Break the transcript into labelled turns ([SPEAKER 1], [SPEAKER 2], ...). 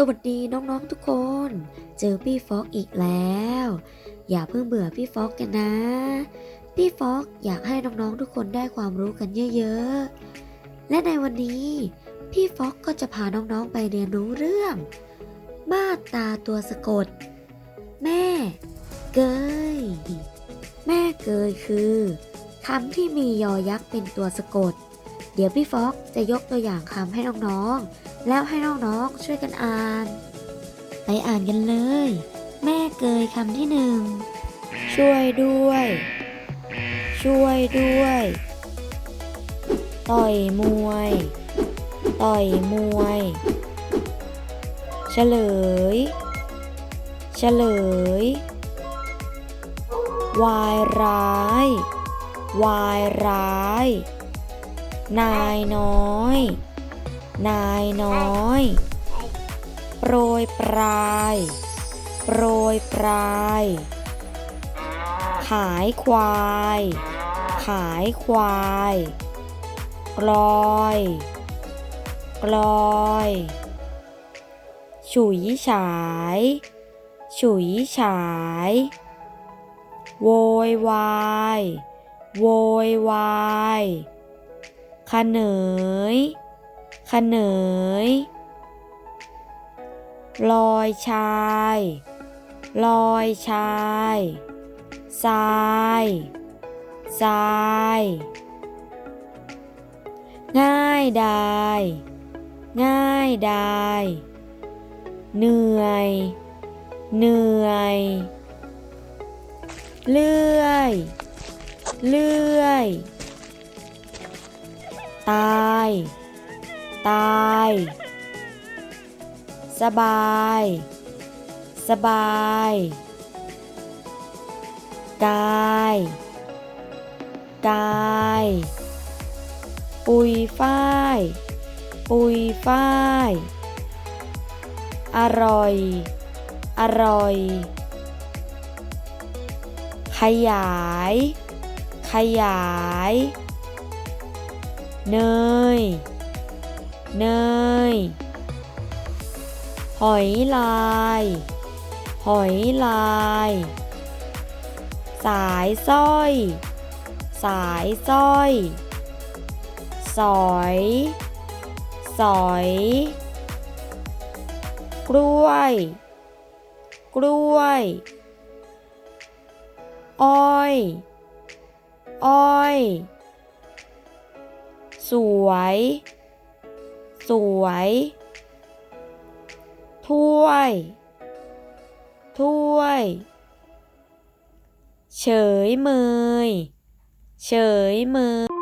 [SPEAKER 1] สวัสดีน้องๆทุกคน เจอพี่ฟอกอีกแล้ว อย่าเพิ่งเบื่อพี่ฟอกกันนะ พี่ฟอกอยากให้น้องๆทุกคนได้ความรู้กันเยอะๆ และในวันนี้พี่ฟอกก็จะพาน้องๆไปเรียนรู้เรื่อง มาตาตัวสะกด แม่ เกย แม่เกยคือคำที่มียอยักษ์เป็นตัวสะกด เดี๋ยวพี่ฟอกจะยกตัวอย่างคำให้น้องๆ แล้วให้น้องๆช่วยกันอ่าน ไปอ่านกันเลย แม่เกยคำที่หนึ่งช่วยด้วย ช่วยด้วย ต่อยมวย ต่อยมวย เฉลย เฉลยวายร้ายวายร้าย นายน้อย นายน้อย โปรยปลาย โปรยปลาย ขายควาย ขายควายกลอยกลอย ฉุยฉาย ฉุยฉาย โวยวาย โวยวายขเหนย ขเนย ลอยชาย ลอยชายทรายทราย ง่ายดาย ง่ายดาย เหนื่อย เหนื่อย เลื่อย เลื่อย ตาย ตาย สบาย สบาย กาย กาย ปุยฝ้าย ปุยฝ้าย อร่อย อร่อย ขยาย ขยาย เนย เนย หอยลาย หอยลาย สายสร้อย สายสร้อย สอย สอย กล้วย กล้วย อ้อย อ้อย สวย สวย ถ้วย ถ้วย เฉยเมย เฉยเมย